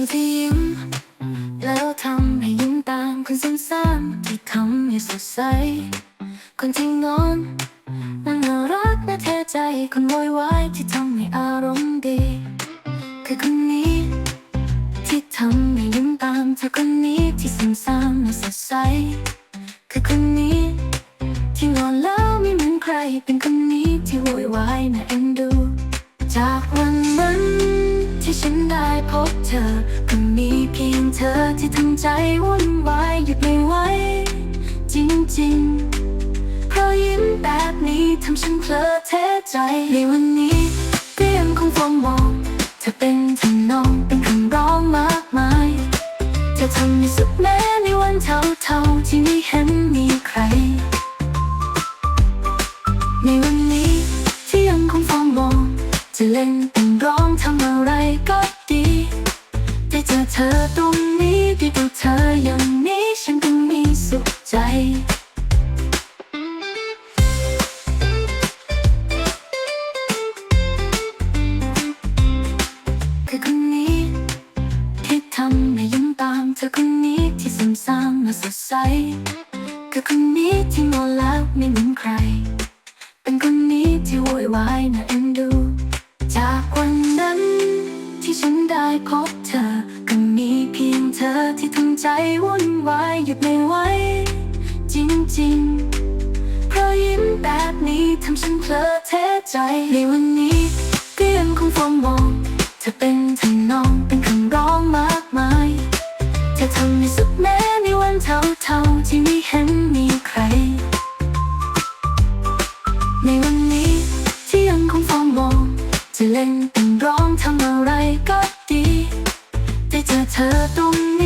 คนที่ยิ้ม แล้วทำให้ยิ้มตามคนซ้ำๆที่ทำให้สดใส คนที่นอนนั่งน่ารักและเทใจ คนโวยวายที่ทำให้อารมณ์ดี คือคนนี้ ที่ทำให้ยิ้มตามเธอคนนี้ที่ซ้ำๆและสดใส คือคนนี้ ที่นอนแล้วไม่เหมือนใคร เป็นคนนี้ที่โวยวายน่าเอ็นดู จากวัน ฉันได้พบเธอ ก็มีเพียงเธอที่ทำใจวุ่นวายหยุดไม่ไหวจริงๆเพราะยิ้มแบบนี้ทำฉันเพลอเทใจในวันนี้ก็ยังคงฟองมองเธอเป็นทำนองเป็นคำร้องมากมาย เธอทำให้สุดแม้ในวันเท่าๆที่ไม่เห็นมีใคร ในวันนี้ที่ยังคงฟองมองจะเล่น ไรก็ดี ได้เจอเธอตรงนี้ได้ดูเธออย่างนี้ฉันก็มีสุขใจคือคนนี้ที่ทำให้ยิ้มตามเธอคนนี้ที่ซ้ำๆและสดใสคือคนนี้ที่งอนแล้วไม่เหมือนใคร เป็นคนนี้ที่โวยวายน่า พบเธอ ก็มีเพียงเธอที่ทำใจวุ่นวายหยุดไม่ไหวจริงๆ เพราะยิ้มแบบนี้ทำฉันเพลอเทใจในวันนี้ก็ยังคงฟองมองเธอเป็นทำนองเป็นคำร้องมากมาย เธอทำให้สุดแม้ในวันเท่าๆที่ไม่เห็นมีใคร ในวัน เล่นเป็นร้องทำอะไรก็ดี ได้เจอเธอตรง